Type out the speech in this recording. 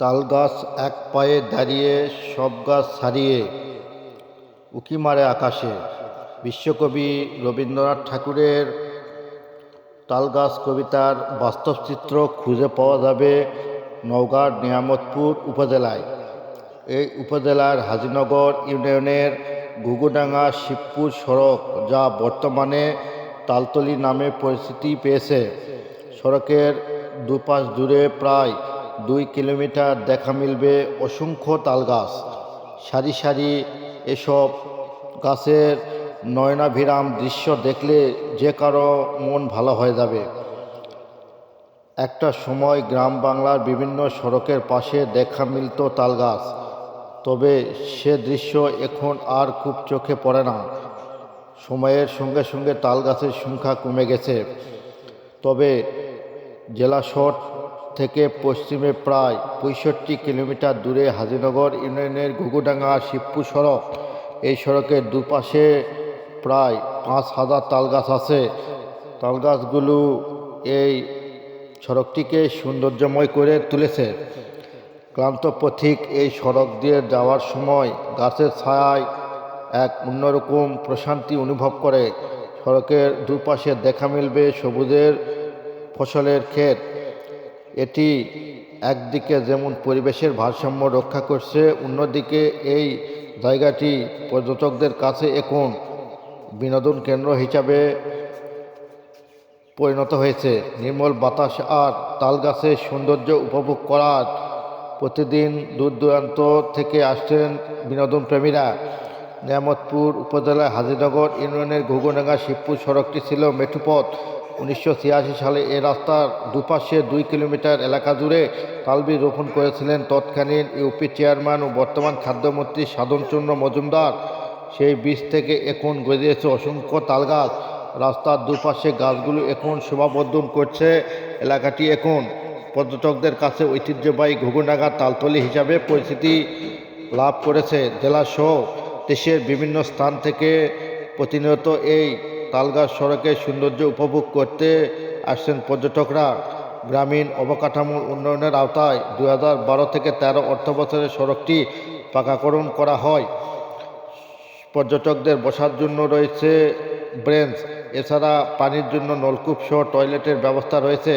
তালগাছ এক পায়ে দাঁড়িয়ে, সব গাছ ছাড়িয়ে উঁকি মারে আকাশে। বিশ্বকবি রবীন্দ্রনাথ ঠাকুরের তালগাছ কবিতার বাস্তব চিত্র খুঁজে পাওয়া যাবে নওগাঁর নিয়ামতপুর উপজেলায়। এই উপজেলার হাজিনগর ইউনিয়নের ঘুঘুডাঙ্গা শিবপুর সড়ক যা বর্তমানে তালতলি নামে পরিচিতি পেয়েছে। সড়কের দুপাশ জুড়ে প্রায় দুই কিলোমিটার দেখা মিলবে অসংখ্য তালগাছ। সারি সারি এসব গাছের নয়নাভিরাম দৃশ্য দেখলে যে কারও মন ভালো হয়ে যাবে। একটা সময় গ্রাম বাংলার বিভিন্ন সড়কের পাশে দেখা মিলত তালগাছ, তবে সে দৃশ্য এখন আর খুব চোখে পড়ে না। সময়ের সঙ্গে সঙ্গে তাল গাছের সংখ্যা কমে গেছে। তবে জেলা শহর থেকে পশ্চিমে প্রায় পঁয়ষট্টি কিলোমিটার দূরে হাজিনগর ইউনিয়নের ঘুঘুডাঙ্গা শিবপুর সড়ক। এই সড়কের দুপাশে প্রায় পাঁচ হাজার তালগাছ আছে। তালগাছগুলো এই সড়কটিকে সৌন্দর্যময় করে তুলেছে। ক্লান্ত পথিক এই সড়ক দিয়ে যাওয়ার সময় গাছের ছায়ায় এক অন্যরকম প্রশান্তি অনুভব করে। সড়কের দুপাশে দেখা মিলবে সবুজের ফসলের ক্ষেত। এটি একদিকে যেমন পরিবেশের ভারসাম্য রক্ষা করছে, অন্যদিকে এই জায়গাটি পর্যটকদের কাছে এখন বিনোদন কেন্দ্র হিসাবে পরিণত হয়েছে। নির্মল বাতাস আর তালগাছের সৌন্দর্য উপভোগ করার প্রতিদিন দূর দূরান্ত থেকে আসছেন বিনোদন প্রেমীরা। নিয়ামতপুর উপজেলার হাজিনগর ইউনিয়নের ঘুঘুডাঙ্গা শিবপুর সড়কটি ছিল মেঠুপথ। উনিশশো ছিয়াশি সালে এ রাস্তার দুপাশে দুই কিলোমিটার এলাকা জুড়ে তালবি রোপণ করেছিলেন তৎকালীন ইউপি চেয়ারম্যান ও বর্তমান খাদ্যমন্ত্রী সাধনচন্দ্র মজুমদার। সেই বীজ থেকে এখন গজিয়েছে অসংখ্য তালগাছ। রাস্তার দুপাশে গাছগুলো এখন শোভাবর্ধন করছে এলাকাটি এখন। পর্যটকদের কাছে ঐতিহ্যবাহী ঘুঘুডাঙ্গা তালতলি হিসাবে পরিচিতি লাভ করেছে জেলাসহ দেশের বিভিন্ন স্থান থেকে প্রতিনিয়ত এই তালগাছ সড়কের সৌন্দর্য উপভোগ করতে আসছেন পর্যটকরা। গ্রামীণ অবকাঠামোর উন্নয়নের আওতায় দু বারো থেকে তেরো অর্থ বছরের সড়কটি পাকাকরণ করা হয়। পর্যটকদের বসার জন্য রয়েছে ব্রেঞ্চ, এছাড়া পানির জন্য নলকূপ সহ টয়লেটের ব্যবস্থা রয়েছে।